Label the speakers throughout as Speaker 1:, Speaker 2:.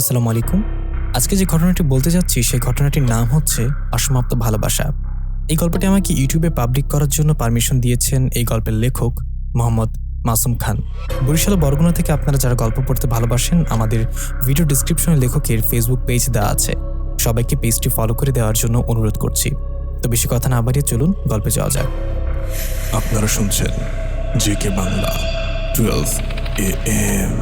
Speaker 1: আসসালামু আলাইকুম। আজকে যে ঘটনাটি বলতে যাচ্ছি, সেই ঘটনাটির নাম হচ্ছে অসমাপ্ত ভালোবাসা। এই গল্পটি আমাকে ইউটিউবে পাবলিক করার জন্য পারমিশন দিয়েছেন এই গল্পের লেখক মোহাম্মদ মাসুম খান। বরিশাল বরগুনা থেকে আপনারা যারা গল্প পড়তে ভালোবাসেন, আমাদের ভিডিও ডিসক্রিপশনে লেখকের ফেসবুক পেজ দেওয়া আছে। সবাইকে পেজটি ফলো করে দেওয়ার জন্য অনুরোধ করছি। তো বেশি কথা না বাড়িয়ে চলুন, গল্পে যাওয়া যাক।
Speaker 2: আপনারা শুনছেন J K Bangla twelve A M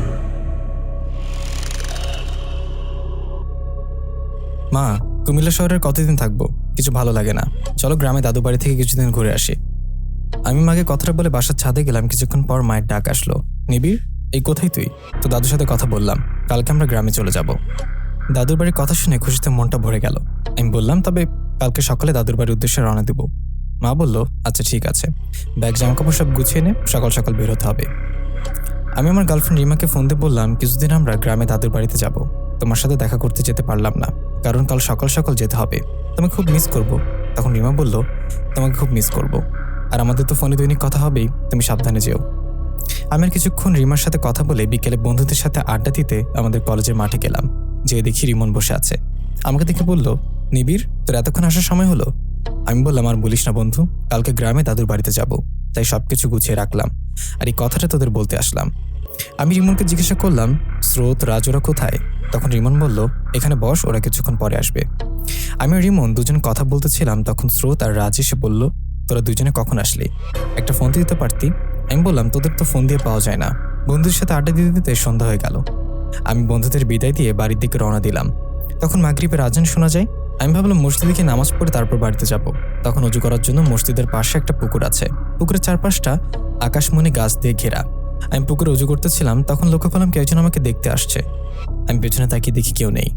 Speaker 1: মা, কুমিল্লা শহরের কতদিন থাকব? কিছু ভালো লাগে না। চলো গ্রামে দাদু বাড়ি থেকে কিছুদিন ঘুরে আসি। আমি মাকে কথাটা বলে বাসার ছাদে গেলাম, কিছুক্ষণ পর মায়ের ডাক আসলো। নিবিড় এই কোথায় তুই? তো দাদুর সাথে কথা বললাম। কালকে আমরা গ্রামে চলে যাব। দাদুর বাড়ির কথা শুনে খুশিতে মনটা ভরে গেল। আমি বললাম, তবে কালকে সকালে দাদুর বাড়ির উদ্দেশ্যে রওনা দেব। মা বলল আচ্ছা ঠিক আছে। ব্যাগ, জামাকাপড় সব গুছিয়ে নে, সকাল সকাল বের হতে হবে। আমি আমার গার্লফ্রেন্ড রিমাকে ফোন দিয়ে বললাম, কিছুদিন আমরা গ্রামে দাদুর বাড়িতে যাব। তোমার সাথে দেখা করতে যেতে পারলাম না। কারণ কাল সকাল সকাল যেতে হবে। তোমাকে খুব মিস করব। তখন রিমা বলল, তোমাকে খুব মিস করব। আর আমাদের তো ফোনে দৈনিক কথা হবেই, তুমি সাবধানে যেও। আমি কিছুক্ষণ রিমার সাথে কথা বলে বিকেলে বন্ধুদের সাথে আড্ডা দিতে আমাদের কলেজের মাঠে গেলাম, যেয়ে দেখি রিমন বসে আছে। আমাকে দেখে বলল, নিবিড়, তোর এতক্ষণ আসার সময় হলো? আমি বললাম, আর বলিস না বন্ধু, কালকে গ্রামে দাদুর বাড়িতে যাব, তাই সব কিছু গুছিয়ে রাখলাম। আর এই কথাটা তোদের বলতে আসলাম। আমি রিমনকে জিজ্ঞাসা করলাম, স্রোত রাজ ওরা কোথায়? তখন রিমন বলল, এখানে বস, ওরা কিছুক্ষণ পরে আসবে। আমি রিমন দুজন কথা বলতেছিলাম, তখন স্রোত আর রাজ এসে বলল, তোরা দুজনে কখন আসলি? একটা ফোন দিতে পারতি। আমি বললাম, তোদের তো ফোন দিয়ে পাওয়া যায় না। বন্ধুদের সাথে আড্ডা দিতে দিতে সন্ধ্যা হয়ে গেল। আমি বন্ধুদের বিদায় দিয়ে বাড়ির দিকে রওনা দিলাম। তখন মাগরিবের আজান শোনা যায়। আমি ভাবলাম, মসজিদে নামাজ পড়ে তারপর বাড়িতে যাব। তখন উজু করার জন্য মসজিদের পাশে একটা পুকুর আছে। পুকুরের চারপাশটা আকাশমণি গাছ দিয়ে ঘেরা। আমি পুকুরে উজু করতেছিলাম, তখন লক্ষ্য করলাম কেউ একজন আমাকে দেখতে আসছে। আমি পেছনে তাকিয়ে দেখি কেউ নেই।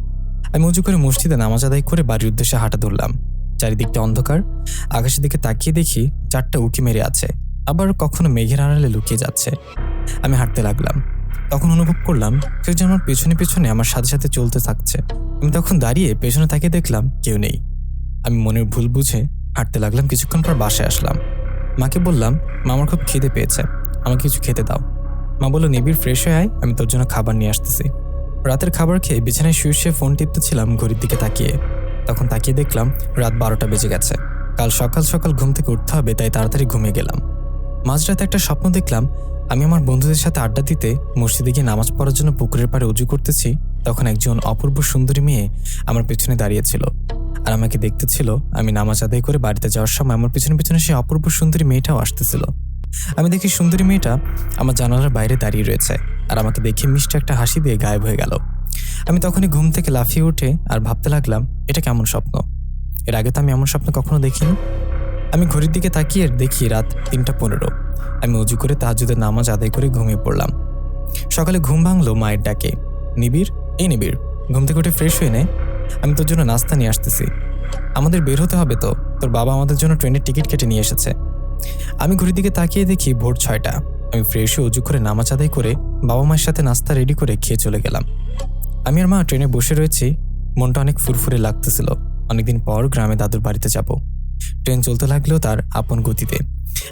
Speaker 1: আমি উজু করে মসজিদে নামাজ আদায় করে বাড়ির উদ্দেশ্যে হাঁটা ধরলাম। চারিদিকটা অন্ধকার। আকাশের দিকে তাকিয়ে দেখি চারটা উকি মেরে আছে। আবার কখনো মেঘের আড়ালে লুকিয়ে যাচ্ছে। আমি হাঁটতে লাগলাম। তখন অনুভব করলাম কেউ যেন আমার পেছনে পেছনে আমার সাথে সাথে চলতে থাকছে। আমি তখন দাঁড়িয়ে পেছনে তাকিয়ে দেখলাম কেউ নেই। আমি মনের ভুল বুঝে হাঁটতে লাগলাম। কিছুক্ষণ পর বাসায় আসলাম। মাকে বললাম, মামার খুব খিদে পেয়েছে। আমাকে কিছু খেতে দাও। মা বলল, নিবিড় ফ্রেশ হয়ে আয়, আমি তোর জন্য খাবার নিয়ে আসতেছি। রাতের খাবার খেয়ে বিছানায় শুয়ে শুয়ে ফোন টিপতেছিলাম ঘড়ির দিকে তাকিয়ে। তখন তাকিয়ে দেখলাম রাত বারোটা বেজে গেছে। কাল সকাল সকাল ঘুম থেকে উঠতে হবে, তাই তাড়াতাড়ি ঘুমিয়ে গেলাম। মাঝরাতে একটা স্বপ্ন দেখলাম, আমি আমার বন্ধুদের সাথে আড্ডা দিতে, মসজিদে গিয়ে নামাজ পড়ার জন্য পুকুরের পাড়ে উজু করতেছি, তখন একজন অপূর্ব সুন্দরী মেয়ে আমার পেছনে দাঁড়িয়েছিল আর আমাকে দেখতেছিল আমি নামাজ আদায় করে বাড়িতে যাওয়ার সময় আমার পিছনে পিছনে সেই অপূর্ব সুন্দরী মেয়েটাও আসতেছিল। আমি দেখি সুন্দরী মেয়েটা আমার জানালার বাইরে দাঁড়িয়ে রয়েছে আর আমাকে দেখে মিষ্টি একটা হাসি দিয়ে গায়েব হয়ে গেল। আমি তখনই ঘুম থেকে লাফিয়ে উঠে আর ভাবতে লাগলাম, এটা কেমন স্বপ্ন? এর আগে তো আমি এমন স্বপ্ন কখনো দেখিনি। আমি ঘড়ির দিকে তাকিয়ে দেখি রাত তিনটা পনেরো। আমি উজু করে তাহাজুদের নামাজ আদায় করে ঘুমিয়ে পড়লাম। সকালে ঘুম ভাঙলো মায়ের ডাকে। নিবিড়? এই নিবিড়। ঘুম থেকে উঠে ফ্রেশ হয়ে নে। আমি তোর জন্য নাস্তা নিয়ে আসতেছি। আমাদের বের হতে হবে তো। তোর বাবা আমাদের জন্য ট্রেনের টিকিট কেটে নিয়ে এসেছে। আমি ঘড়ির দিকে তাকিয়ে দেখি ভোর ছয়টা। আমি ফ্রেশ হয়ে উজু করে নামাজ আদায় করে বাবা মায়ের সাথে নাস্তা রেডি করে খেয়ে চলে গেলাম। আমি আর মা ট্রেনে বসে রয়েছি, মনটা অনেক ফুরফুরে লাগতেছিল। অনেকদিন পর গ্রামে দাদুর বাড়িতে যাব। ট্রেন চলতে লাগলেও তার আপন গতিতে।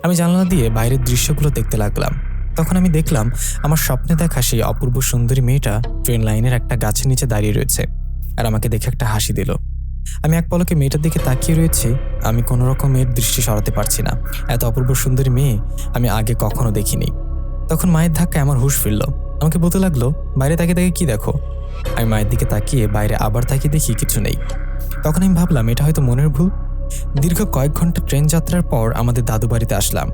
Speaker 1: আমি জানলা দিয়ে বাইরের দৃশ্যগুলো দেখতে লাগলাম। তখন আমি দেখলাম, আমার স্বপ্নে দেখা সেই অপূর্ব সুন্দরী মেয়েটা ট্রেন লাইনের একটা গাছের নিচে দাঁড়িয়ে রয়েছে। আর আমাকে দেখে একটা হাসি দিল। আমি এক পলকে মেয়েটার দিকে তাকিয়ে রয়েছি, আমি কোনো রকমের দৃষ্টি সরাতে পারছি না। এত অপূর্ব সুন্দরী মেয়ে আমি আগে কখনো দেখিনি। তখন মায়ের ধাক্কায় আমার হুঁশ ফিরল। আমাকে বলতে লাগল, বাইরে তাকিয়ে তাকিয়ে কি দেখো? আমি মায়ের দিকে তাকিয়ে বাইরে আবার তাকিয়ে দেখি কিছু নেই। তখন আমি ভাবলাম, এটা হয়তো মনের ভুল? দীর্ঘ কয়েক ঘণ্টা ট্রেন যাত্রার পর আমাদের দাদু বাড়িতে আসলাম।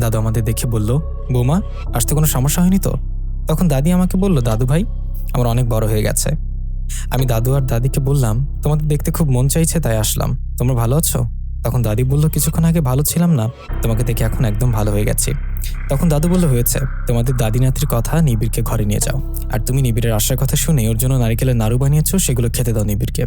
Speaker 1: দাদু আমাদের দেখে বলল, বৌমা, আসতে কোনো সমস্যা হয়নি তো? তখন দাদি আমাকে বলল দাদু ভাই আমার অনেক বড় হয়ে গেছে। আমি দাদু আর দাদিকে বললাম, তোমাদের দেখতে খুব মন চাইছে, তাই আসলাম। তোমরা ভালো আছো? তখন দাদি বলল, কিছুক্ষণ আগে ভালো ছিলাম না, তোমাকে দেখে এখন একদম ভালো হয়ে গেছি। তখন দাদু বলল, হয়েছে। তোমাদের দাদি নাতির কথা নিবিড়কে ঘরে নিয়ে যাও। আর তুমি নিবিড়ের আসার কথা শুনে ওর জন্য নারিকেলের নাড়ু বানিয়েছো, সেগুলো খেতে দাও নিবিড়কে।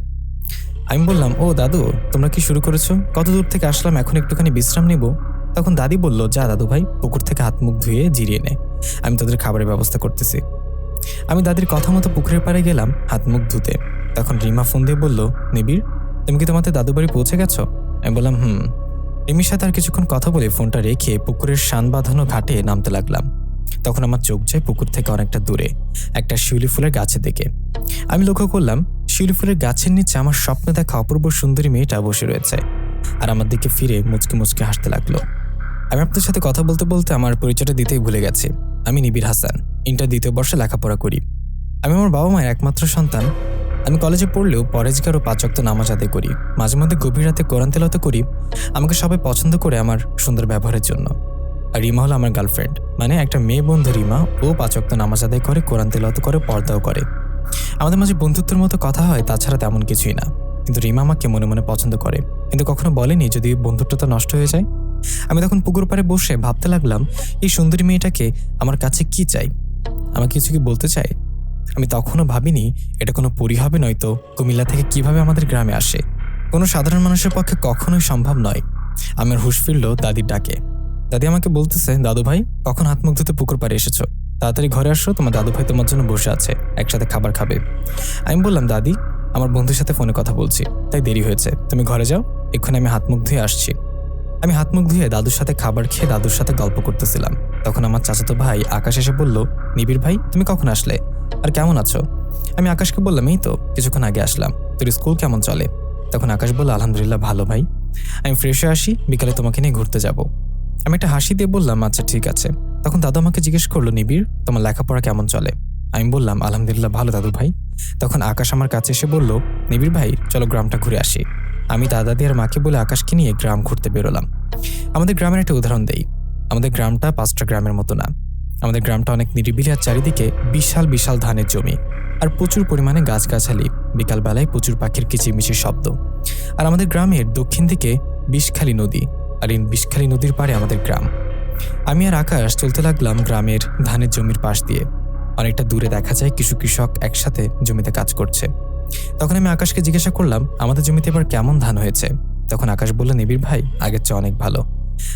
Speaker 1: আমি বললাম, ও দাদু, তোমরা কি শুরু করেছ? কত দূর থেকে আসলাম, এখন একটুখানি বিশ্রাম নিব? তখন দাদি বলল, যা দাদু ভাই পুকুর থেকে হাত মুখ ধুয়ে জিরিয়ে নে। আমি তাদের খাবারের ব্যবস্থা করতেছি। আমি দাদির কথা মতো পুকুরের পাড়ে গেলাম, হাত মুখ ধুতে। তখন রিমা ফোন দিয়ে বলল, নিবিড়, তুমি কি তোমাদের দাদু বাড়ি পৌঁছে গেছো? আমি বললাম, হুম। রিমির সাথে আর কিছুক্ষণ কথা বলে ফোনটা রেখে পুকুরের শান বাঁধানো ঘাটে নামতে লাগলাম। তখন আমার চোখ যায় পুকুর থেকে অনেকটা দূরে, একটা শিউলি ফুলের গাছের দিকে। আমি লক্ষ্য করলাম, শিউলি ফুলের গাছের নিচে আমার স্বপ্নে দেখা অপূর্ব সুন্দরী মেয়েটা বসে রয়েছে আর আমার দিকে ফিরে মুচকে মুচকে হাসতে লাগল। আমি আপনার সাথে কথা বলতে বলতে আমার পরিচয়টা দিতেই ভুলে গেছি। আমি নিবির হাসান, ইন্টার দ্বিতীয় বর্ষে লেখাপড়া করি। আমি আমার বাবা মায়ের একমাত্র সন্তান। আমি কলেজে পড়লেও পরেজগার ও পাচক্ত নামাজ আদায় করি। মাঝে মধ্যে গভীর রাতে কোরআন তেলাওয়াত করি। আমাকে সবাই পছন্দ করে আমার সুন্দর ব্যবহারের জন্য। আর রিমা হলো আমার গার্লফ্রেন্ড। মানে একটা মেয়ে বন্ধু রিমা। ও পাচক্ত নামাজ আদায় করে, কোরআন তেলাওয়াত করে, পর্দাও করে। আমাদের মাঝে বন্ধুত্বের মতো কথা হয়, তাছাড়া তেমন কিছুই না। কিন্তু রিমা আমাকে মনে মনে পছন্দ করে। কিন্তু কখনো বলেনি যদি বন্ধুত্বটা নষ্ট হয়ে যায়? আমি তখন পুকুর পাড়ে বসে ভাবতে লাগলাম, এই সুন্দরী মেয়েটাকে আমার কাছে কি চাই? আমাকে কিছু কি বলতে চায়? আমি তখনও ভাবিনি, এটা কোনো পরি হবে নয়তো কুমিল্লা থেকে কীভাবে আমাদের গ্রামে আসে? কোনো সাধারণ মানুষের পক্ষে কখনোই সম্ভব নয়। আমার হুশ ফিরল দাদির ডাকে। দাদি আমাকে বলতেছে, দাদু ভাই, কখন হাত মুখ ধুতে পুকুর পাড়ে এসেছ? তাড়াতাড়ি ঘরে আসো, তোমার দাদু ভাই তোমার জন্য বসে আছে, একসাথে খাবার খাবে। আমি বললাম, দাদি, আমার বন্ধুর সাথে ফোনে কথা বলছি, তাই দেরি হয়েছে। তুমি ঘরে যাও, এক্ষুনি আমি হাত মুখ ধুয়ে আসছি। আমি হাত মুখ ধুয়ে দাদুর সাথে খাবার খেয়ে দাদুর সাথে গল্প করতেছিলাম। তখন আমার চাচাতো ভাই আকাশ এসে বলল, নিবিড় ভাই, তুমি কখন আসলে? আর কেমন আছো? আমি আকাশকে বললাম, এই তো, কিছুক্ষণ আগে আসলাম। তোর স্কুল কেমন চলে? তখন আকাশ বলল, আলহামদুলিল্লাহ, ভালো ভাই। আমি ফ্রেশ হয়ে আসি, বিকালে তোমাকে নিয়ে ঘুরতে যাব। আমি একটা হাসি দিয়ে বললাম আচ্ছা ঠিক আছে। তখন দাদু আমাকে জিজ্ঞেস করল, নিবিড়, তোমার লেখাপড়া কেমন চলে? আমি বললাম, আলহামদুলিল্লাহ, ভালো দাদু ভাই। তখন আকাশ আমার কাছে এসে বলল, নিবিড় ভাই, চলো গ্রামটা ঘুরে আসি। আমি দাদা দিয়ার মাকে বলে আকাশকে নিয়ে গ্রাম ঘুরতে বেরোলাম। আমাদের গ্রামের একটা উদাহরণ দেই। আমাদের গ্রামটা পাঁচটা গ্রামের মতো না। আমাদের গ্রামটা অনেক নিরিবিলি আর চারিদিকে বিশাল বিশাল ধানের জমি। আর প্রচুর পরিমাণে গাছগাছালি। বিকালবেলায় প্রচুর পাখির কিচিরমিচির শব্দ। আর আমাদের গ্রামের দক্ষিণ দিকে বিষখালী নদী। আর এই বিষখালী নদীর পাড়ে আমাদের গ্রাম। আমি আর আকাশ চলতে লাগলাম গ্রামের ধানের জমির পাশ দিয়ে। অনেকটা দূরে দেখা যায় কিছু কৃষক একসাথে জমিতে কাজ করছে। তখন আমি আকাশকে জিজ্ঞাসা করলাম, আমাদের জমিতে এবার কেমন ধান হয়েছে? তখন আকাশ বলল, নিবিড় ভাই, আগের চেয়ে অনেক ভালো।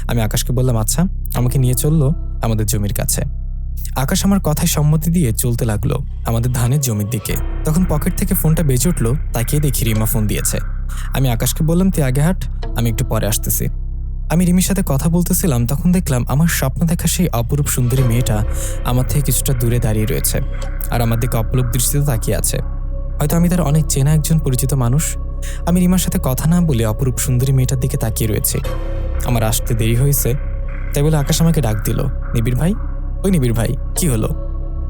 Speaker 1: আমি আকাশকে বললাম আচ্ছা আমাকে নিয়ে চলল আমাদের জমির কাছে। আকাশ আমার কথায় সম্মতি দিয়ে চলতে লাগল আমাদের ধানের জমির দিকে। তখন পকেট থেকে ফোনটা বেজে উঠল, তাকিয়ে দেখি রিমা ফোন দিয়েছে। আমি আকাশকে বললাম, তুই আগে হাট, আমি একটু পরে আসতেছি। আমি রিমির সাথে কথা বলতেছিলাম, তখন দেখলাম আমার স্বপ্ন দেখা সেই অপরূপ সুন্দরী মেয়েটা আমার থেকে কিছুটা দূরে দাঁড়িয়ে রয়েছে। আর আমার দিকে অপলক দৃষ্টিতে তাকিয়ে আছে। হয়তো আমি তার অনেক চেনা একজন পরিচিত মানুষ। আমি রিমার সাথে কথা না বলে অপরূপ সুন্দরী মেয়েটার দিকে তাকিয়ে রয়েছে। আমার আসতে দেরি হয়েছে, তাই বলে আকাশ আমাকে ডাক দিল। নিবিড় ভাই? ওই নিবিড় ভাই, কি হলো?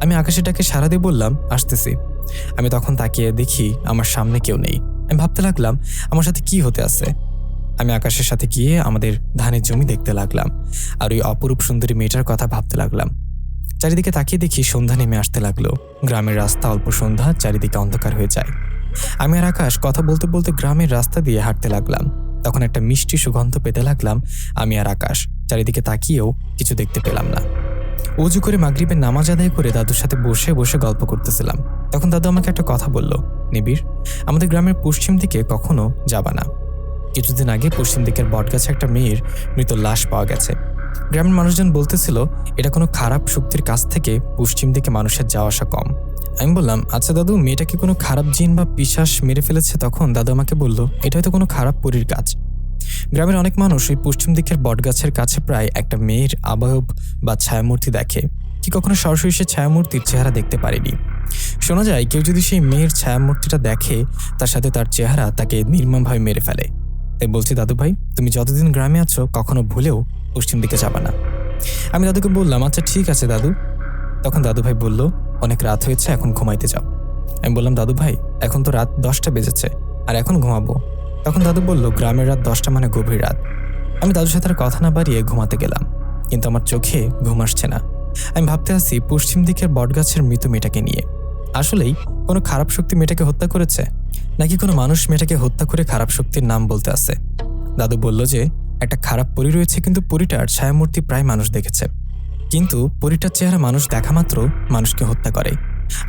Speaker 1: আমি আকাশের ডাকে সারা দিয়ে বললাম, আসতেছি। আমি তখন তাকিয়ে দেখি আমার সামনে কেউ নেই। আমি ভাবতে লাগলাম, আমার সাথে কি হতে আছে? আমি আকাশের সাথে গিয়ে আমাদের ধানের জমি দেখতে লাগলাম। আর ওই অপরূপ সুন্দরী মেয়েটার কথা ভাবতে লাগলাম। চারিদিকে তাকিয়ে দেখি সন্ধ্যা নেমে আসতে লাগল। গ্রামের রাস্তা অল্প সন্ধ্যা, চারিদিকে অন্ধকার হয়ে যায়। আমি আর আকাশ কথা বলতে বলতে গ্রামের রাস্তা দিয়ে হাঁটতে লাগলাম। তখন একটা মিষ্টি সুগন্ধ পেতে লাগলাম আমি আর আকাশ। চারিদিকে তাকিয়েও কিছু দেখতে পেলাম না। উজু করে মাগরিবের নামাজ আদায় করে দাদুর সাথে বসে বসে গল্প করতেছিলাম। তখন দাদু আমাকে একটা কথা বলল, নিবিড়, আমাদের গ্রামের পশ্চিম দিকে কখনো যাবা না। কিছুদিন আগে পশ্চিম দিকের বটগাছে একটা মেয়ের মৃত লাশ পাওয়া গেছে। গ্রামের মানুষজন বলতেছিল, এটা কোনো খারাপ শক্তির কাছ থেকে পশ্চিম দিকে মানুষের যাওয়া আসা কম। আমি বললাম আচ্ছা দাদু মেয়েটাকে কোনো খারাপ জিন বা পিশাস মেরে ফেলেছে? তখন দাদু আমাকে বলল এটা হয়তো কোনো খারাপ পরীর কাজ গ্রামের অনেক মানুষ ওই পশ্চিম দিকের বটগাছের কাছে প্রায় একটা মেয়ের আবয়ব বা ছায়ামূর্তি দেখে, কি কখনো সরাসরি সে ছায়ামূর্তির চেহারা দেখতে পারেনি। শোনা যায়, কেউ যদি সেই মেয়ের ছায়ামূর্তিটা দেখে, তার সাথে তার চেহারা তাকে নির্মমভাবে মেরে ফেলে। তাই বলছি দাদু ভাই তুমি যতদিন গ্রামে আছো, কখনো ভুলেও পশ্চিম দিকে যাবা না। আমি দাদুকে বললাম আচ্ছা ঠিক আছে দাদু। তখন দাদু ভাই বলল, অনেক রাত হয়েছে, এখন ঘুমাইতে যাও। আমি বললাম, দাদু ভাই, এখন তো রাত দশটা বেজেছে, আর এখন ঘুমাবো। তখন দাদু বলল, গ্রামের রাত দশটা মানে গভীর রাত। আমি দাদুর সাথে কথা না বাড়িয়ে ঘুমাতে গেলাম, কিন্তু আমার চোখে ঘুম আসছে না। আমি ভাবতে আসি, পশ্চিম দিকের বটগাছের মৃত মেয়েটাকে নিয়ে। আসলেই, কোনো খারাপ শক্তি মেয়েটাকে হত্যা করেছে, নাকি কোনো মানুষ মেয়েটাকে হত্যা করে খারাপ শক্তির নাম বলতে আছে দাদু বলল যে একটা খারাপ পরি রয়েছে কিন্তু পরিটার ছায়ামূর্তি প্রায় মানুষ দেখেছে। কিন্তু পরিটার চেহারা মানুষ দেখা মাত্র মানুষকে হত্যা করে।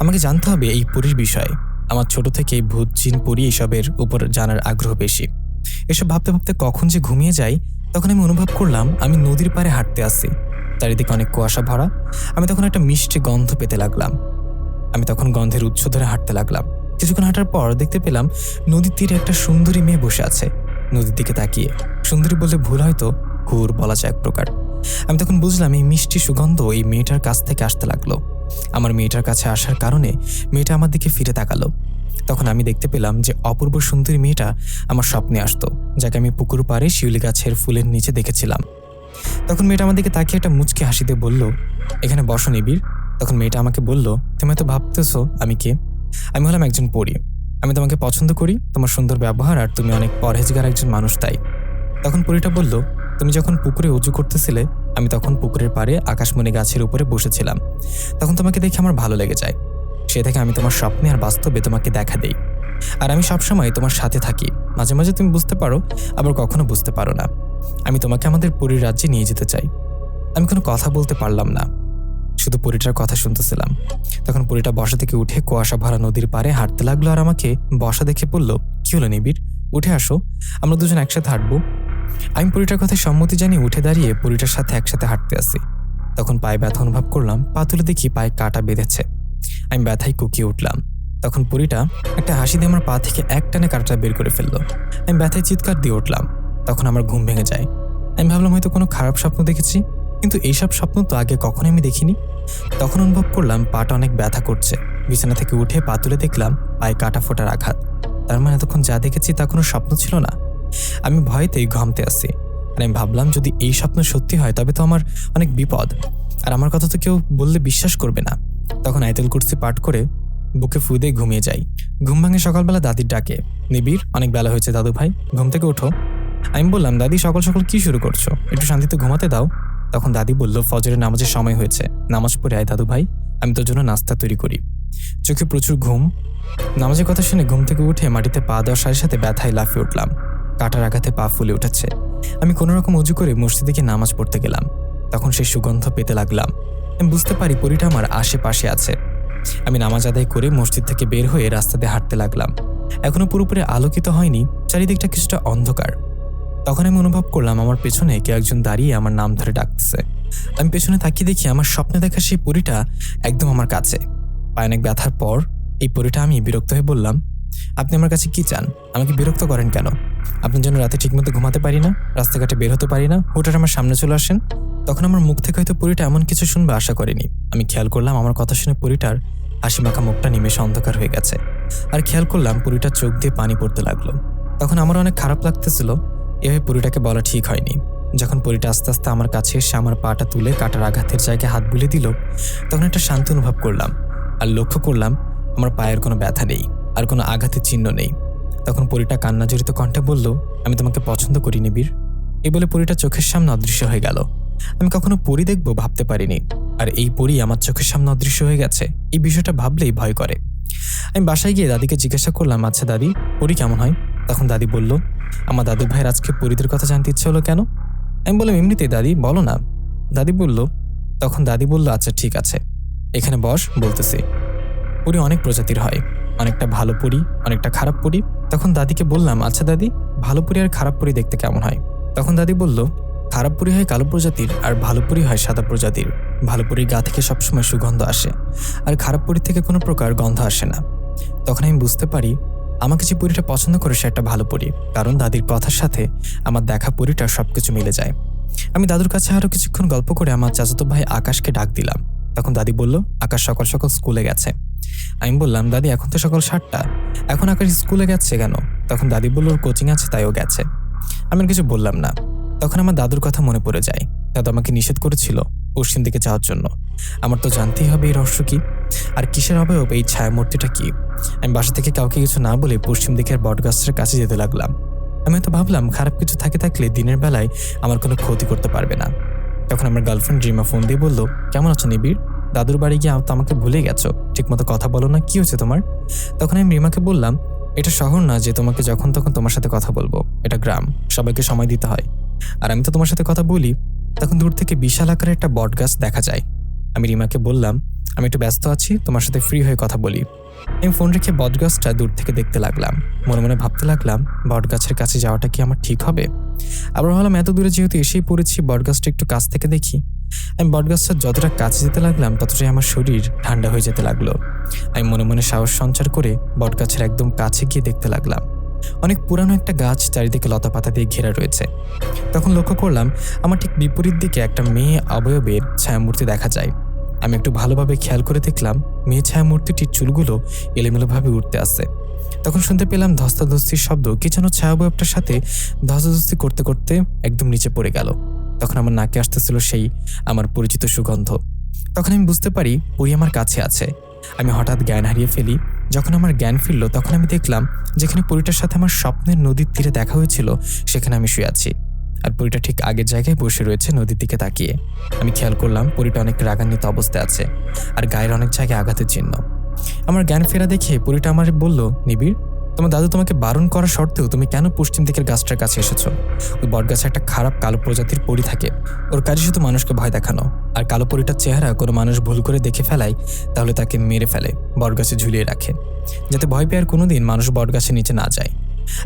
Speaker 1: আমাকে জানতে হবে এই পরির বিষয়ে। আমার ছোট থেকে ভূত, জিন, পরি এসবের উপর জানার আগ্রহ বেশি। এসব ভাবতে ভাবতে কখন যে ঘুমিয়ে যাই, তখন আমি অনুভব করলাম আমি নদীর পাড়ে হাঁটতে আসছি চারিদিকে অনেক কুয়াশা ভরা। আমি তখন একটা মিষ্টি গন্ধ পেতে লাগলাম। আমি তখন গন্ধের উৎস ধরে হাঁটতে লাগলাম। কিছুক্ষণ হাঁটার পর দেখতে পেলাম নদীর তীরে একটা সুন্দরী মেয়ে বসে আছে। নদীর দিকে তাকিয়ে। সুন্দরী বললে, ভুল হয়তো হুর বলা যায় এক প্রকার। আমি তখন বুঝলাম, এই মিষ্টি সুগন্ধ এই মেয়েটার কাছ থেকে আসতে লাগল। আমার মেয়েটার কাছে আসার কারণে মেয়েটা আমার দিকে ফিরে তাকালো। তখন আমি দেখতে পেলাম যে, অপূর্ব সুন্দরী মেয়েটা আমার স্বপ্নে আসতো, যাকে আমি পুকুর পাড়ে শিউলি গাছের ফুলের নিচে দেখেছিলাম। তখন মেয়েটা আমার দিকে তাকিয়ে একটা মুচকে হাসিতে বলল, এখানে বসো নিবিড়। তখন মেয়েটা আমাকে বলল, তুমি এত ভাবতেছো আমি কে? আমি হলাম একজন পড়ি আমি তোমাকে পছন্দ করি, তোমার সুন্দর ব্যবহার আর তুমি অনেক পরহেজগার একজন মানুষ, তাই। তখন পরীটা বলল, তুমি যখন পুকুরে উজু করতেছিলে, আমি তখন পুকুরের পাড়ে আকাশমণি গাছের উপরে বসেছিলাম। তখন তোমাকে দেখে আমার ভালো লেগে যায়। সে থেকে আমি তোমার স্বপ্নে আর বাস্তবে তোমাকে দেখা দেই। আর আমি সবসময় তোমার সাথে থাকি। মাঝে মাঝে তুমি বুঝতে পারো, আবার কখনো বুঝতে পারো না। আমি তোমাকে আমাদের পুরীর রাজ্যে নিয়ে যেতে চাই। আমি কোনো কথা বলতে পারলাম না। শুধু পুরীটার কথা শুনতেছিলাম। তখন পুরীটা বসা থেকে উঠে কুয়াশা ভরা নদীর পাড়ে হাঁটতে লাগল আর আমাকে বসা দেখে বলল, কি হলো নিবিড়? উঠে আসো, আমরা দুজন একসাথে হাঁটবো। আমি পুরীটার কথায় সম্মতি জানিয়ে উঠে দাঁড়িয়ে পুরীটার সাথে একসাথে হাঁটতে আসি। তখন পায়ে ব্যথা অনুভব করলাম পা তুলে দেখি পায়ে কাটা বেঁধেছে। আমি ব্যথায় কুকিয়ে উঠলাম। তখন পুরীটা একটা হাসি দিয়ে আমার পা থেকে এক টানে বের করে ফেলল। আমি ব্যথায় চিৎকার দিয়ে উঠলাম। তখন আমার ঘুম ভেঙে যায়। আমি ভাবলাম হয়তো কোনো খারাপ স্বপ্ন দেখেছি। কিন্তু এইসব স্বপ্ন তো আগে কখনোই আমি দেখিনি। তখন অনুভব করলাম পাটা অনেক ব্যথা করছে। বিছানা থেকে উঠে পা তুলে দেখলাম পায়ে কাটা ফোটার আঘাত। তার মানে এতক্ষণ যা দেখেছি তা কোনো স্বপ্ন ছিল না। আমি ভয়েতেই ঘামতে আসি। আর আমি ভাবলাম যদি এই স্বপ্ন সত্যি হয় তবে তো আমার অনেক বিপদ। আর আমার কথা তো কেউ বললে বিশ্বাস করবে না। তখন আয়তেল কুর্সি পাঠ করে বুকে ফু দিয়ে ঘুমিয়ে যাই। ঘুম ভাঙে সকালবেলা দাদির ডাকে, নিবিড়, অনেক বেলা হয়েছে দাদু ভাই ঘুম থেকে ওঠো। আমি বললাম, দাদি, সকাল সকাল কি শুরু করছ? একটু শান্তিতে ঘুমাতে দাও। তখন দাদি বলল, ফজরের নামাজের সময় হয়েছে। নামাজ পড়ে আয় দাদু ভাই, আমি তোর জন্য নাস্তা তৈরি করি। চোখে প্রচুর ঘুম। নামাজের কথা শুনে ঘুম থেকে উঠে মাটিতে পা দেওয়ার সাথে সাথে ব্যথায় লাফিয়ে উঠলাম। কাটার আঘাতে পা ফুলে উঠেছে। আমি কোনো রকম উজু করে মসজিদে গিয়ে নামাজ পড়তে গেলাম। তখন সেই সুগন্ধ পেতে লাগলাম। আমি বুঝতে পারি পরিটা আমার আশেপাশে আছে। আমি নামাজ আদায় করে মসজিদ থেকে বের হয়ে রাস্তাতে হাঁটতে লাগলাম। এখনও পুরোপুরি আলোকিত হয়নি। চারিদিকটা কিছুটা অন্ধকার। তখন আমি অনুভব করলাম আমার পেছনে কেউ একজন দাঁড়িয়ে আমার নাম ধরে ডাকতেছে। আমি পেছনে তাকিয়ে দেখি আমার স্বপ্নে দেখা সেই পরিটা একদম আমার কাছে। পায়ে অনেক ব্যথার পর এই পরিটা আমি বিরক্ত হয়ে বললাম, আপনি আমার কাছে কি চান? আমাকে বিরক্ত করেন কেন? আপনার জন্য রাতে ঠিকমতো ঘুমাতে পারি না, রাস্তাঘাটে বের হতে পারি না হুটার আমার সামনে চলে আসেন? তখন আমার মুখ থেকে হয়তো পরিটা এমন কিছু শুনবে আশা করিনি। আমি খেয়াল করলাম আমার কথা শুনে পরিটার হাসি মাখা মুখটা নিমেষে অন্ধকার হয়ে গেছে। আর খেয়াল করলাম পরিটার চোখ দিয়ে পানি পড়তে লাগল। তখন আমার অনেক খারাপ লাগতেছিল এভাবে পরিটাকে বলা ঠিক হয়নি। যখন পরিটা আস্তে আস্তে আমার কাছে এসে আমার পাটা তুলে কাটার আঘাতের জায়গায় হাত বুলে দিল, তখন একটা শান্তি অনুভব করলাম আর লক্ষ্য করলাম আমার পায়ের কোনো ব্যথা নেই আর কোনো আঘাতের চিহ্ন নেই। তখন পরিটা কান্না জড়িত কণ্ঠে বলল, আমি তোমাকে পছন্দ করি নিবিড় এই বলে পরিটা চোখের সামনে অদৃশ্য হয়ে গেল। আমি কখনো পরি দেখব ভাবতে পারিনি আর এই পরি আমার চোখের সামনে অদৃশ্য হয়ে গেছে। এই বিষয়টা ভাবলেই ভয় করে। আমি বাসায় গিয়ে দাদিকে জিজ্ঞাসা করলাম আচ্ছা দাদি, পরি কেমন হয়? তখন দাদি বলল আমার দাদু ভাইয়ের আজকে পরিদের কথা জানতে ইচ্ছে হলো কেন? আমি বললাম, এমনিতেই দাদি, বলো না। দাদি বলল, তখন দাদি বলল আচ্ছা ঠিক আছে। এখানে বস, বলতেছি। পরি অনেক প্রজাতির হয়। অনেকটা ভালো পরি, অনেকটা খারাপ পরি। তখন দাদিকে বললাম আচ্ছা দাদি, ভালো পরি আর খারাপ পরি দেখতে কেমন হয়? তখন দাদি বলল, খারাপ পরি হয় কালো প্রজাতির আর ভালো পরি হয় সাদা প্রজাতির। ভালো পরির গা থেকে সবসময় সুগন্ধ আসে। আর খারাপ পরি থেকে কোনো প্রকার গন্ধ আসে না। তখন আমি বুঝতে পারি আমাকে যে পরিটা পছন্দ করে সে একটা ভালো পরি, কারণ দাদির কথার সাথে আমার দেখা পুরীটা সব কিছু মিলে যায়। আমি দাদুর কাছে আরও কিছুক্ষণ গল্প করে আমার চাচাতো ভাই আকাশকে ডাক দিলাম। তখন দাদি বলল, আকাশ সকাল সকাল স্কুলে গেছে। আমি বললাম, দাদি, এখন তো সকাল সাতটা। এখন আকাশ স্কুলে গেছে কেন? তখন দাদি বলল, ওর কোচিং আছে তাইও গেছে। আমি কিছু বললাম না। তখন আমার দাদুর কথা মনে পড়ে যায়। দাদু আমাকে নিষেধ করেছিল পশ্চিম দিকে যাওয়ার জন্য। আমার তো জানতেই হবে এই রহস্য কি। আর কিসের অবয়ব এই ছায়ামূর্তিটা কি? আমি বাসা থেকে কাউকে কিছু না বলে পশ্চিম দিকের বটগাছটার কাছে যেতে লাগলাম। আমি তো ভাবলাম, খারাপ কিছু থাকে থাকলে দিনের বেলায় আমার কোনো ক্ষতি করতে পারবে না। তখন আমার গার্লফ্রেন্ড রিমা ফোন দিয়ে বলল, কেমন আছো নিবিড়? দাদুর বাড়ি গিয়ে তো আমাকে ভুলে গেছো। ঠিকমতো কথা বলো না, কি হয়েছে তোমার? তখন আমি রিমাকে বললাম, এটা শহর না যে তোমাকে যখন তখন তোমার সাথে কথা বলব। এটা গ্রাম। সবাইকে সময় দিতে হয়। আর আমি তো তোমার সাথে কথা বলি তখন দূর থেকে বিশাল আকারের একটা বট গাছ দেখা যায়। আমি রিমাকে বললাম, আমি একটু ব্যস্ত আছি, তোমার সাথে ফ্রি হয়ে কথা বলি। আমি ফোন রেখে বটগাছটা দূর থেকে দেখতে লাগলাম। মনে মনে ভাবতে লাগলাম বটগাছের কাছে যাওয়াটা কি আমার ঠিক হবে? আবার ভাবলাম, এত দূরে যেহেতু এসেই পড়েছি বটগাছটা একটু কাছ থেকে দেখি। আমি বটগাছটার যতটা কাছে যেতে লাগলাম, ততটাই আমার শরীর ঠান্ডা হয়ে যেতে লাগল। আমি মনে মনে সাহস সঞ্চার করে বটগাছের একদম কাছে গিয়ে দেখতে লাগলাম। অনেক পুরানো একটা গাছ চারিদিকে লতা পাতা দিয়ে ঘেরা রয়েছে। তখন লক্ষ্য করলাম, আমার ঠিক বিপরীত দিকে একটা মেয়ে অবয়বের ছায়ামূর্তি দেখা যায়। আমি একটু ভালোভাবে খেয়াল করে দেখলাম, মেয়ে ছায়ামূর্তিটির চুলগুলো এলোমেলোভাবে উঠতে আসে তখন শুনতে পেলাম ধস্তাধস্তির শব্দ, কি যেন ছায়াবয়বটার সাথে ধস্তাধস্তি করতে করতে একদম নিচে পড়ে গেল। তখন আমার নাকে আসতেছিল সেই আমার পরিচিত সুগন্ধ। তখন আমি বুঝতে পারি পরি আমার কাছে আছে। আমি হঠাৎ জ্ঞান হারিয়ে ফেলি যখন আমার জ্ঞান ফিরল, তখন আমি দেখলাম যেখানে পরিটার সাথে আমার স্বপ্নের নদীর তীরে দেখা হয়েছিল, সেখানে আমি শুয়ে আছি। আর পরিটা ঠিক আগের জায়গায় বসে রয়েছে নদীর দিকে তাকিয়ে। আমি খেয়াল করলাম পরিটা অনেক রাগান্বিত অবস্থায় আছে, আর গায়ের অনেক জায়গায় আঘাতের চিহ্ন। আমার জ্ঞান ফেরা দেখে পরিটা আমার বলল, নিবিড় তোমার দাদু তোমাকে বারণ করা সত্ত্বেও তুমি কেন পশ্চিম দিকের গাছটার কাছে এসেছ? ওই বটগাছে একটা খারাপ কালো প্রজাতির পরি থাকে। ওর কাজই শুধু মানুষকে ভয় দেখানো। আর কালো পরিটার চেহারা কোনো মানুষ ভুল করে দেখে ফেলায়, তাহলে তাকে মেরে ফেলে, বটগাছে ঝুলিয়ে রাখে। যাতে ভয় পেয়ে আর কোনোদিন মানুষ বটগাছের নিচে না যায়।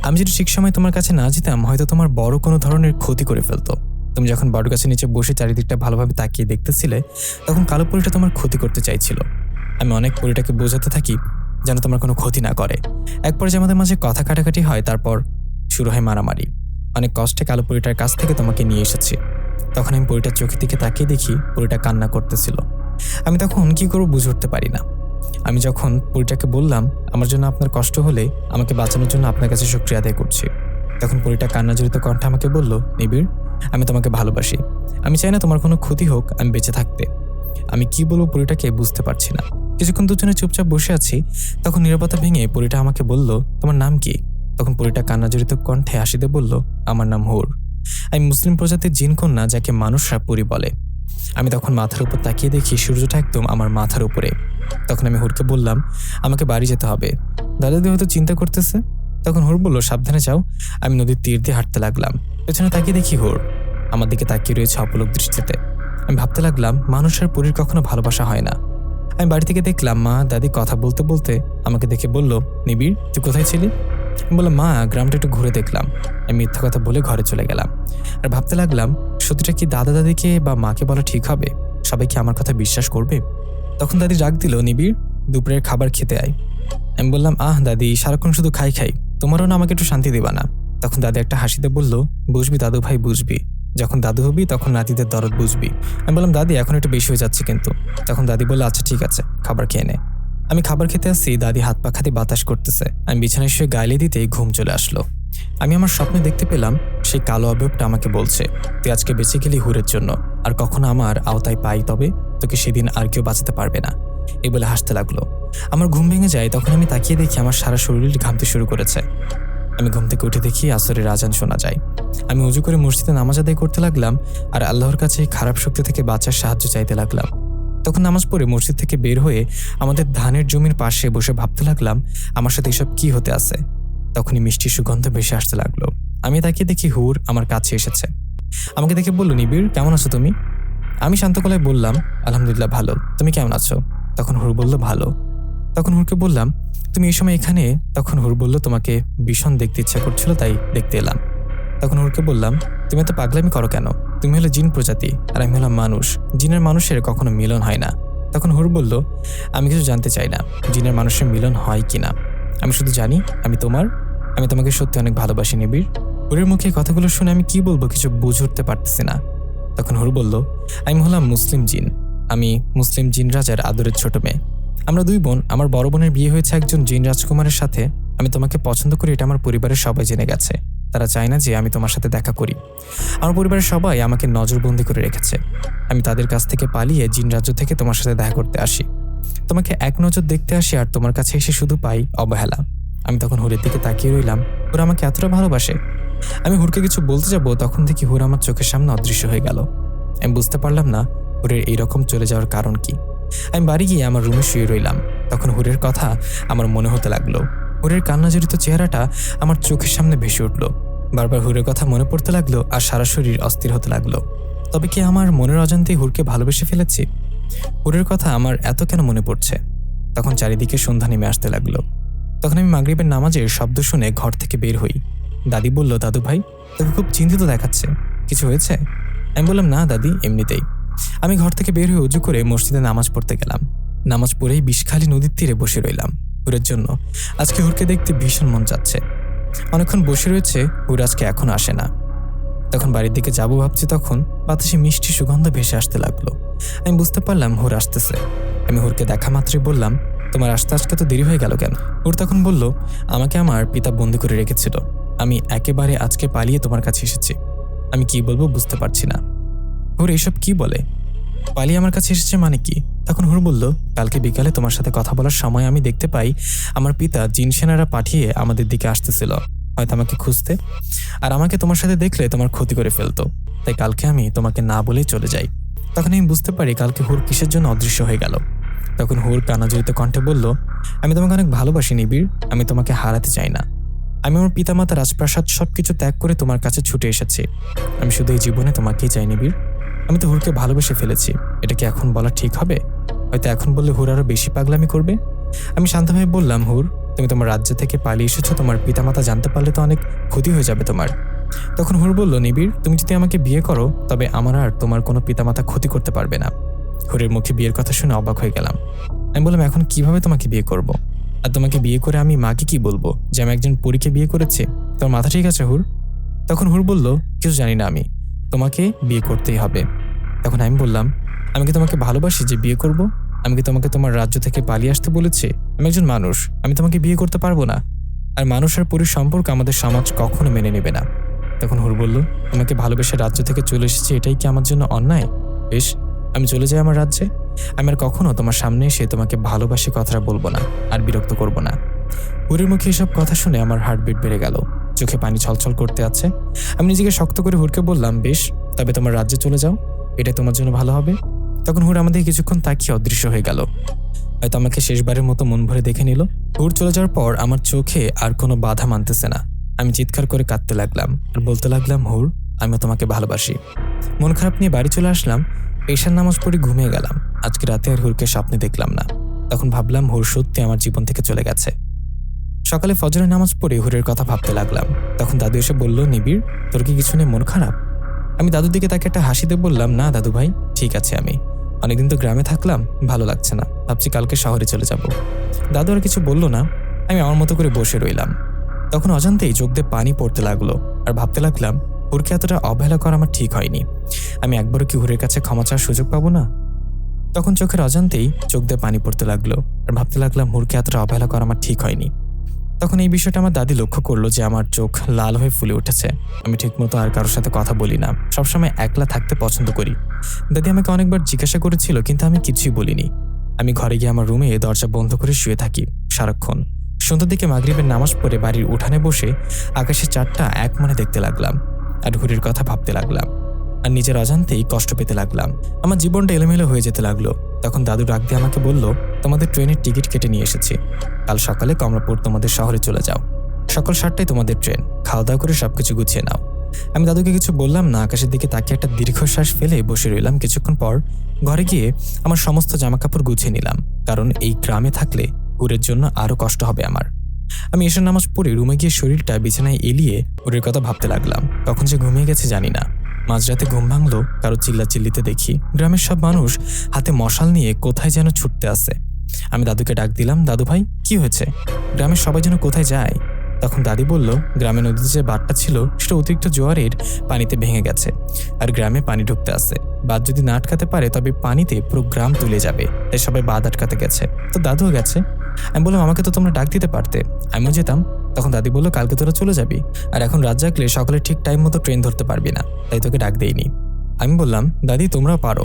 Speaker 1: আমি যদি ঠিক সময় তোমার কাছে না যেতাম, হয়তো তোমার বড় কোনো ধরনের ক্ষতি করে ফেলতো। তুমি যখন বটগাছের নিচে বসে চারিদিকটা ভালোভাবে তাকিয়ে দেখতেছিলে, তখন কালো পরিটা তোমার ক্ষতি করতে চাইছিল। আমি অনেক পরিটাকে বোঝাতে থাকি যেন তোমার কোনো ক্ষতি না করে। এক পর্যায়ে আমাদের মাঝে কথা কাটাকাটি হয়, তারপর শুরু হয় মারামারি। অনেক কষ্টে কালো পরিটার কাছ থেকে তোমাকে নিয়ে এসেছি। তখন আমি পরিটার চোখের দিকে তাকিয়ে দেখি পরিটা কান্না করতেছিল। আমি তখন কি করব বুঝে উঠতে পারি না। আমি যখন পরিটাকে বললাম, আমার জন্য আপনার কষ্ট হলে আমাকে বাঁচানোর জন্য আপনার কাছে শুক্রিয়া আদায় করছি। তখন পরিটা কান্না জড়িত কণ্ঠে আমাকে বলল, নিবিড়, আমি তোমাকে ভালোবাসি। আমি চাই না তোমার কোনো ক্ষতি হোক, আমি বেঁচে থাকতে। আমি কি বলব পরিটাকে বুঝতে পারছি না। কিছুক্ষণ দুজনে চুপচাপ বসে আছি, তখন নিরাপত্তা ভেঙে পরিটা আমাকে বলল, তোমার নাম কি? তখন পরিটা কান্না জড়িত কণ্ঠে হাসিতে বলল, আমার নাম হুর। আমি মুসলিম প্রজাতির জিন কন্যা যাকে মানুষরা পরি বলে। আমি তখন মাথার উপর তাকিয়ে দেখি সূর্যটা একদম আমার মাথার উপরে। তখন আমি হুরকে বললাম, আমাকে বাড়ি যেতে হবে। দাদাদি হয়তো চিন্তা করতেছে? তখন হুর বলল, সাবধানে যাও। আমি নদীর তীর দিয়ে হাঁটতে লাগলাম। পেছনে তাকিয়ে দেখি হুর। আমার দিকে তাকিয়ে রয়েছে অপলক দৃষ্টিতে। আমি ভাবতে লাগলাম, মানুষের পরীর কখনো ভালোবাসা হয় না। আমি বাড়ি থেকে দেখলাম মা দাদি কথা বলতে বলতে আমাকে দেখে বলল, নিবিড়, তুই কোথায় ছিলি? আমি বললাম, মা, গ্রামটা একটু ঘুরে দেখলাম। আমি মিথ্যা কথা বলে ঘরে চলে গেলাম। আর ভাবতে লাগলাম, সত্যিটা কি দাদা দাদিকে বা মাকে বলা ঠিক হবে? সবাই কি আমার কথা বিশ্বাস করবে? তখন দাদি রাগ দিল, নিবিড়, দুপুরের খাবার খেতে আয়। আমি বললাম, আহ দাদি, সারাক্ষণ শুধু খাই খাই, তোমারও না আমাকে একটু শান্তি দিবা না? তখন দাদি একটা হাসিতে বলল, বুঝবি দাদু ভাই বুঝবি। যখন দাদু হবি, তখন নাতিদের দরদ বুঝবি। আমি বললাম, দাদি, এখন একটু বেশি হয়ে যাচ্ছে কিন্তু। তখন দাদি বলল আচ্ছা ঠিক আছে, খাবার খেয়ে নে। আমি খাবার খেতে আসছি, দাদি হাত পা খাতে বাতাস করতেছে। আমি বিছানায় শুয়ে গাইলে দিতেই ঘুম চলে আসলো। আমি আমার স্বপ্নে দেখতে পেলাম, সেই কালো অবয়বটা আমাকে বলছে, তুই আজকে বেঁচে গেলি হুরের জন্য, আর কখনো আমার আওতায় পাই তবে, তোকে সেদিন আর কেউ বাঁচাতে পারবে না। এ বলে হাসতে লাগল। আমার ঘুম ভেঙে যায়, তখন আমি তাকিয়ে দেখি আমার সারা শরীর ঘামতে শুরু করেছে। আমি ঘুম থেকে উঠে দেখি আসরের আজান শোনা যায়। আমি উজু করে মসজিদে নামাজ আদায় করতে লাগলাম আর আল্লাহর কাছে খারাপ শক্তি থেকে বাঁচার সাহায্য চাইতে লাগলাম। তখন নামাজ পড়ে মসজিদ থেকে বের হয়ে আমাদের ধানের জমির পাশে বসে ভাবতে লাগলাম, আমার সাথে এসব কি হতে আছে? তখনই মিষ্টি সুগন্ধ ভেসে আসতে লাগল। আমি তাকিয়ে দেখি হুর আমার কাছে এসেছে। আমাকে দেখে বলল, নিবিড়, কেমন আছো তুমি? আমি শান্ত গলায় বললাম, আলহামদুলিল্লাহ ভালো। তুমি কেমন আছো? তখন হুর বলল, ভালো। তখন হুরকে বললাম, তুমি এই সময় এখানে? তখন হুর বলল, তোমাকে ভীষণ দেখতে ইচ্ছা করছিল, তাই দেখতে এলাম। তখন হুরকে বললাম, তুমি এত পাগলামি করো কেন? তুমি হলো জিন প্রজাতি, আর আমি হলাম মানুষ। জিনের মানুষের কখনো মিলন হয় না। তখন হুর বলল, আমি কিছু জানতে চাই না, জিনের মানুষের মিলন হয় কি না আমি শুধু জানি, আমি তোমার, আমি তোমাকে সত্যি অনেক ভালোবাসি, নিবিড়। হুরের মুখে কথাগুলো শুনে আমি কি বলব কিছু বুঝে উঠতে পারতেছি না। তখন হুর বলল, আমি হলাম মুসলিম জিন। আমি মুসলিম জিন রাজার আদরের ছোট মেয়ে। আমরা দুই বোন, আমার বড় বোনের বিয়ে হয়েছে একজন জিন রাজকুমারের সাথে। আমি তোমাকে পছন্দ করি, এটা আমার পরিবারের সবাই জেনে গেছে। তারা চায় না যে আমি তোমার সাথে দেখা করি। আমার পরিবারের সবাই আমাকে নজরবন্দি করে রেখেছে। আমি তাদের কাছ থেকে পালিয়ে জিন রাজ্য থেকে তোমার সাথে দেখা করতে আসি। তোমাকে এক নজর দেখতে আসি আর তোমার কাছে এসে শুধু পাই অবহেলা। আমি তখন হুরের দিকে তাকিয়ে রইলাম। হুর আমাকে এতটা ভালোবাসে। আমি হুরকে কিছু বলতে যাব, তখন দেখি হুর আমার চোখের সামনে অদৃশ্য হয়ে গেল। আমি বুঝতে পারলাম না হুরের এইরকম চলে যাওয়ার কারণ কি। আমি বাড়ি গিয়ে আমার রুমে শুয়ে রইলাম। তখন হুরের কথা আমার মনে হতে লাগল। হুরের কান্নাজড়িত চেহারাটা আমার চোখের সামনে ভেসে উঠল। বারবার হুরের কথা মনে পড়তে লাগল আর সারা শরীর অস্থির হতে লাগল। তবে কি আমার মনের অজান্তেই হুরকে ভালোবেসে ফেলেছি? হুরের কথা আমার এত কেন মনে পড়ছে? তখন চারিদিকে সন্ধ্যা নেমে আসতে লাগল। তখন আমি মাগরিবের নামাজের শব্দ শুনে ঘর থেকে বের হই। দাদি বলল, দাদু ভাই, তোকে খুব চিন্তিত দেখাচ্ছে। কিছু হয়েছে? আমি বললাম, না দাদি, এমনিতেই। আমি ঘর থেকে বের হয়ে উজু করে মসজিদে নামাজ পড়তে গেলাম। নামাজ পড়েই বিষখালী নদীর তীরে বসে রইলাম। হুরের জন্য। আজকে হুরকে দেখতে ভীষণ মন চাচ্ছে। অনেকক্ষণ বসে রয়েছে, হুর আজকে এখন আসে না। তখন বাড়ির দিকে যাব ভাবছি তখন, বাতাসে মিষ্টি সুগন্ধ ভেসে আসতে লাগল। আমি বুঝতে পারলাম হুর আসতেছে। আমি হুরকে দেখা মাত্রই বললাম, তোমার আসতে আসতে তো দেরি হয়ে গেল কেন? হুর তখন বলল, আমাকে আমার পিতা বন্দি করে রেখেছিল। আমি একেবারে আজকে পালিয়ে তোমার কাছে এসেছি। আমি কি বলব বুঝতে পারছি না। হুর এইসব কি বলে? পালিয়ে আমার কাছে এসেছে মানে কি? তখন হুর বলল, কালকে বিকালে তোমার সাথে কথা বলার সময় আমি দেখতে পাই আমার পিতা জিন সেনারা পাঠিয়ে আমাদের দিকে আসতেছিল। হয়তো আমাকে খুঁজতে। আর আমাকে তোমার সাথে দেখলে তোমার ক্ষতি করে ফেলতো। তাই কালকে আমি তোমাকে না বলেই চলে যাই। তখন আমি বুঝতে পারি কালকে হুর কিসের জন্য অদৃশ্য হয়ে গেল। তখন হুর কানাজড়িত কণ্ঠে বলল, আমি তোমাকে অনেক ভালোবাসি নিবিড়। আমি তোমাকে হারাতে চাই না। আমি আমার পিতামাতা রাজপ্রাসাদ সবকিছু ত্যাগ করে তোমার কাছে ছুটে এসেছি। আমি শুধু এই জীবনে তোমাকেই চাই নিবিড়। আমি তো হুরকে ভালোবেসে ফেলেছি। এটা কি এখন বলা ঠিক হবে? হয়তো এখন বললে হুর আরও বেশি পাগলামি করবে? আমি শান্তভাবে বললাম, হুর, তুমি তোমার রাজ্য থেকে পালিয়ে এসেছ, তোমার পিতামাতা জানতে পারলে তো অনেক ক্ষতি হয়ে যাবে তোমার। তখন হুর বলল, নিবিড়, তুমি যদি আমাকে বিয়ে করো, তবে আমার আর তোমার কোনো পিতামাতা ক্ষতি করতে পারবে না। হুরের মুখে বিয়ের কথা শুনে অবাক হয়ে গেলাম। আমি বললাম, এখন কীভাবে তোমাকে বিয়ে করব। আর তোমাকে বিয়ে করে আমি মাকে কি বলব? যে আমি একজন পরীকে বিয়ে করেছে? তোমার মাথা ঠিক আছে, হুর? তখন হুর বলল, কিছু জানি না আমি। তোমাকে বিয়ে করতেই হবে। তখন আমি বললাম, আমি কি তোমাকে ভালোবাসি যে বিয়ে করব? আমি কি তোমাকে তোমার রাজ্য থেকে পালিয়ে আসতে বলেছি? আমি একজন মানুষ, আমি তোমাকে বিয়ে করতে পারব না। আর মানুষ আর সম্পর্ক আমাদের সমাজ কখনো মেনে নেবে না। তখন হুর বলল, তোমাকে ভালোবেসে রাজ্য থেকে চলে এসেছি, এটাই কি আমার জন্য অন্যায়? বেশ, আমি চলে যাই আমার রাজ্যে। আমি আর কখনো তোমার সামনে এসে তোমাকে ভালোবাসি কথাটা বলব না আর বিরক্ত করব না। হুরের মুখে এসব কথা শুনে আমার হার্টবিট বেড়ে গেল। চোখে পানি ছলছল করতে আছে। আমি নিজেকে শক্ত করে হুরকে বললাম, বেশ, তবে তোমার রাজ্যে চলে যাও। এটা তোমার জন্য ভালো হবে। তখন হুর আমাদের কিছুক্ষণ তাকিয়ে অদৃশ্য হয়ে গেল। হয়তো আমাকে শেষবারের মতো মন ভরে দেখে নিল। হুর চলে যাওয়ার পর আমার চোখে আর কোনো বাধা মানতেছে না। আমি চিৎকার করে কাঁদতে লাগলাম আর বলতে লাগলাম হুর আমি তোমাকে ভালোবাসি। মন খারাপ নিয়ে বাড়ি চলে আসলাম। এশার নামাজ পড়ে ঘুমিয়ে গেলাম। আজকে রাতে আর হুরকে স্বপ্নে দেখলাম না। তখন ভাবলাম হুর সত্যি আমার জীবন থেকে চলে গেছে। সকালে ফজরের নামাজ পড়ে হুরের কথা ভাবতে লাগলাম। তখন দাদু এসে বলল, নিবিড়, তোর কি কিছু নিয়ে মন খারাপ? আমি দাদুর দিকে তাকে একটা হাসিতে বললাম, না দাদু ভাই, ঠিক আছে আমি। অনেকদিন তো গ্রামে থাকলাম, ভালো লাগছে না। ভাবছি কালকে শহরে চলে যাব। দাদু আর কিছু বলল না, আমি আমার মতো করে বসে রইলাম। তখন অজান্তেই চোখ দিয়ে পানি পড়তে লাগল আর ভাবতে লাগলাম, হুরকে এতটা অবহেলা করা আমার ঠিক হয়নি। আমি একবারও কি হুরের কাছে ক্ষমা চাওয়ার সুযোগ পাবো না? তখন চোখের অজান্তেই চোখ দিয়ে পানি পড়তে লাগল আর ভাবতে লাগলাম, হুরকে এতটা অবহেলা করা আমার ঠিক হয়নি। তখন এই বিষয়টা আমার দাদি লক্ষ্য করল যে আমার চোখ লাল হয়ে ফুলে উঠেছে। আমি ঠিকমতো আর কারোর সাথে কথা বলি না। সবসময় একলা থাকতে পছন্দ করি। দাদি আমাকে অনেকবার জিজ্ঞাসা করেছিল, কিন্তু আমি কিছুই বলিনি। আমি ঘরে গিয়ে আমার রুমে দরজা বন্ধ করে শুয়ে থাকি সারাক্ষণ। সন্ধ্যার দিকে মাগরিবের নামাজ পড়ে বাড়ির উঠানে বসে আকাশের চারটা এক মনে দেখতে লাগলাম আর হুরির কথা ভাবতে লাগলাম। আর নিজের অজান্তেই কষ্ট পেতে লাগলাম। আমার জীবনটা এলোমেলো হয়ে যেতে লাগল। তখন দাদু ডাক দিয়ে আমাকে বলল, তোমাদের ট্রেনের টিকিট কেটে নিয়ে এসেছি। কাল সকালে কমলাপুর তোমাদের শহরে চলে যাও। সকাল সাতটায় তোমাদের ট্রেন। খাওয়া দাওয়া করে সবকিছু গুছিয়ে নাও। আমি দাদুকে কিছু বললাম না, আকাশের দিকে তাকিয়ে একটা দীর্ঘশ্বাস ফেলে বসে রইলাম। কিছুক্ষণ পর ঘরে গিয়ে আমার সমস্ত জামাকাপড় গুছিয়ে নিলাম, কারণ এই গ্রামে থাকলে হুরের জন্য আরও কষ্ট হবে আমার। আমি এসে নামাজ পড়ে রুমে গিয়ে শরীরটা বিছানায় এলিয়ে হুরের কথা ভাবতে লাগলাম। কখন যে ঘুমিয়ে গেছে জানি না। মাঝরাতে ঘুম ভাঙলো, কারও চিল্লা চিল্লিতে দেখি গ্রামের সব মানুষ হাতে মশাল নিয়ে কোথায় যেন ছুটতে আসে। আমি দাদুকে ডাক দিলাম, দাদু ভাই, কি হয়েছে? গ্রামের সবাই যেন কোথায় যায়। তখন দাদি বলল, গ্রামের নদীতে যে বাঁধটা ছিল, সেটা অতিরিক্ত জোয়ারের পানিতে ভেঙে গেছে আর গ্রামে পানি ঢুকতে আসে। বাঁধ যদি না আটকাতে পারে, তবে পানিতে পুরো গ্রাম তুলে যাবে। তাই সবাই বাঁধ আটকাতে গেছে। তো দাদুও গেছে। আমি বললাম, আমাকে তো তোমরা ডাক দিতে পারতে। আমিও যেতাম। তখন দাদি বলল, কালকে তোরা চলে যাবি। আর এখন রাত জাগলে সকালে ঠিক টাইম মতো ট্রেন ধরতে পারবি না, তাই তোকে ডাক দেইনি। আমি বললাম, দাদি, তোমরাও পারো।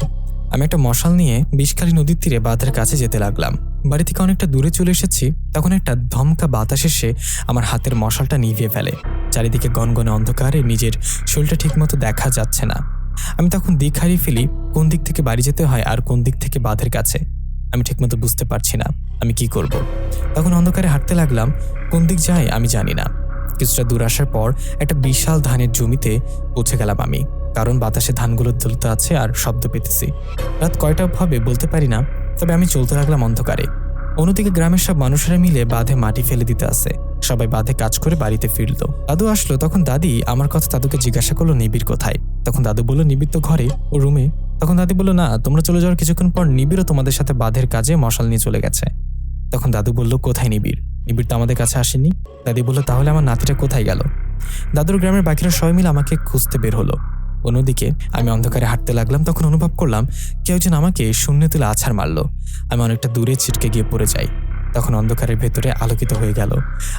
Speaker 1: আমি একটা মশাল নিয়ে বিষখালী নদীর তীরে বাঁধের কাছে যেতে লাগলাম। বাড়ি থেকে অনেকটা দূরে চলে এসেছি, তখন একটা ধমকা বাতাস এসে আমার হাতের মশালটা নিভিয়ে ফেলে। চারিদিকে গনগনে অন্ধকারে নিজের শরীরটা ঠিকমতো দেখা যাচ্ছে না। আমি তখন দিক হারিয়ে ফেলি, কোন দিক থেকে বাড়ি যেতে হয় আর কোন দিক থেকে বাঁধের কাছে। আমি ঠিকমতো বুঝতে পারছি না। আমি কি করব। তখন অন্ধকারে হাঁটতে লাগলাম, কোন দিক যায় আমি জানি না। কিছুটা দূর আসার পর একটা বিশাল ধানের জমিতে পৌঁছে গেলাম আমি, কারণ বাতাসে ধানগুলো দুলতে আছে আর শব্দ পেতেছি। রাত কয়টা হবে বলতে পারি না, তবে আমি চলতে লাগলাম অন্ধকারে। অন্যদিকে গ্রামের সব মানুষেরা মিলে বাঁধে মাটি ফেলে দিতে আসে সবাই বাঁধে কাজ করে বাড়িতে ফিরল। দাদু আসলো, তখন দাদি আমার কথা দাদুকে জিজ্ঞাসা করল, নিবিড় কোথায়? তখন দাদু বলল, নিবিড় তো ঘরে, ও রুমে। তখন দাদি বলল, না, তোমরা চলে যাওয়ার কিছুক্ষণ পর নিবিড়ও তোমাদের সাথে বাঁধের কাজে মশাল নিয়ে চলে গেছে। তখন দাদু বলল, কোথায় নিবিড়? নিবিড় তো আমাদের কাছে আসেনি। দাদি বলল, তাহলে আমার নাতিটা কোথায় গেল? দাদুর গ্রামের বাকিরা সবাই মিলে আমাকে খুঁজতে বের হলো। অন্যদিকে আমি অন্ধকারে হাঁটতে লাগলাম, তখন অনুভব করলাম কেউ যেন আমাকে শূন্য তুলে আছাড় মারলো। আমি অনেকটা দূরে ছিটকে গিয়ে পড়ে যাই। তখন অন্ধকারের ভেতরে আলোকিত হয়ে গেল।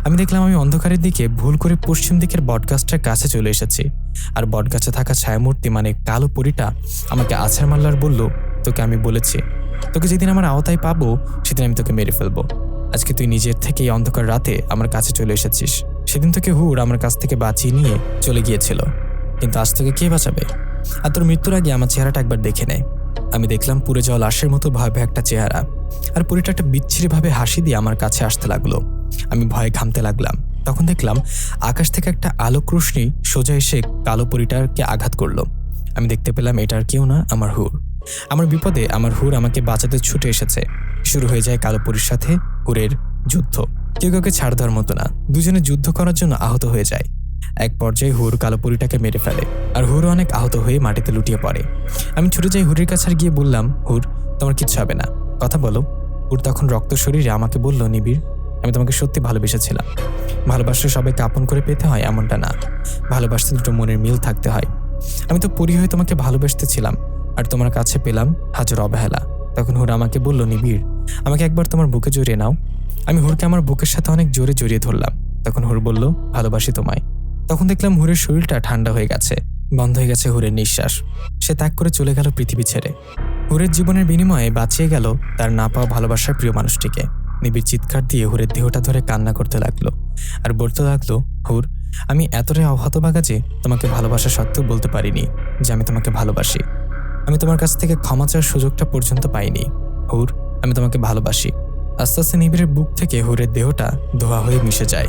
Speaker 1: আমি দেখলাম আমি অন্ধকারের দিকে ভুল করে পশ্চিম দিকের বটগাছটার কাছে চলে এসেছি। আর বটগাছে থাকা ছায়ামূর্তি মানে কালো পরিটা আমাকে আছাড় মারল আর বলল, তোকে আমি বলেছি, তোকে যেদিন আমার আওতায় পাবো, সেদিন আমি তোকে মেরে ফেলব। আজকে তুই নিজের থেকে এই অন্ধকার রাতে আমার কাছে চলে এসেছিস। সেদিন তোকে হুর আমার কাছ থেকে বাঁচিয়ে নিয়ে চলে গিয়েছিল। কিন্তু আজ তোকে কে বাঁচাবে? আর তোর মৃত্যুর আগে আমার চেহারাটা একবার দেখে নেয় আমি দেখলাম পুরে যাওয়া লাশের মতো ভয়াবহ একটা চেহারা। আর পুরীটা একটা বিচ্ছিরিভাবে হাসি দিয়ে আমার কাছে আসতে লাগল। আমি ভয়ে ঘামতে লাগলাম। তখন দেখলাম আকাশ থেকে একটা আলোক রশ্মি সোজা এসে কালো পরিটাকে আঘাত করল। আমি দেখতে পেলাম এটার কেউ না, আমার হুর। আমার বিপদে আমার হুর আমাকে বাঁচাতে ছুটে এসেছে। শুরু হয়ে যায় কালো পরীর সাথে হুরের যুদ্ধ। কেউ কাউকে ছাড় দেওয়ার মতো না। দুজনে যুদ্ধ করার জন্য আহত হয়ে যায়। এক পর্যায়ে হুর কালো পরীটাকে মেরে ফেলে আর হুর অনেক আহত হয়ে মাটিতে লুটিয়ে পড়ে। আমি ছুটে যাই হুরের কাছে গিয়ে বললাম, হুর, তোমার কিচ্ছু হবে না। কথা বলো। ওর তখন রক্ত শরীরে, আমাকে বলল, নিবিড়, আমি তোমাকে সত্যি ভালোবেসেছিলাম। ভালোবাসা সবাইকে আপন করে পেতে হয় এমনটা না। ভালোবাসতে দুটো মনের মিল থাকতে হয়। আমি তো পরি হয়ে তোমাকে ভালোবাসতেছিলাম আর তোমার কাছে পেলাম হাজার অবহেলা। তখন হুর আমাকে বলল, নিবিড়, আমাকে একবার তোমার বুকে জড়িয়ে নাও। আমি হুরকে আমার বুকের সাথে অনেক জোরে জড়িয়ে ধরলাম। তখন হুর বলল, ভালোবাসি তোমায়। তখন দেখলাম হুরের শরীরটা ঠান্ডা হয়ে গেছে। বন্ধ হয়ে গেছে হুরের নিঃশ্বাস। সে ত্যাগ করে চলে গেল পৃথিবী ছেড়ে। হুরের জীবনের বিনিময়ে বাঁচিয়ে গেল তার না পাওয়া ভালোবাসার প্রিয় মানুষটিকে। নিবিড় চিৎকার দিয়ে হুরের দেহটা ধরে কান্না করতে লাগল। আর বলতে লাগল, হুর, আমি এতটাই অহতভাগা যে তোমাকে ভালোবাসা সত্ত্বেও বলতে পারিনি যে আমি তোমাকে ভালোবাসি। আমি তোমার কাছ থেকে ক্ষমা চাওয়ার সুযোগটা পর্যন্ত পাইনি। হুর, আমি তোমাকে ভালোবাসি। আস্তে আস্তে নিবিড়ের বুক থেকে হুরের দেহটা ধোয়া হয়ে মিশে যায়।